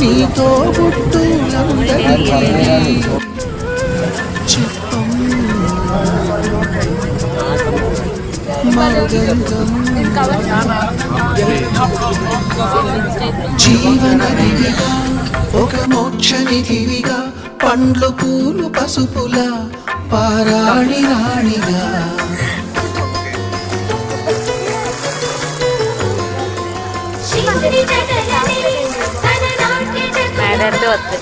నీతో గుట్టులందరికీ జీవన దివిగా ఒక మోక్ష నిధివిగా పండ్లు పూలు పసుపుల పారాణి రాణిగా. നേരത്തെ പത്ത്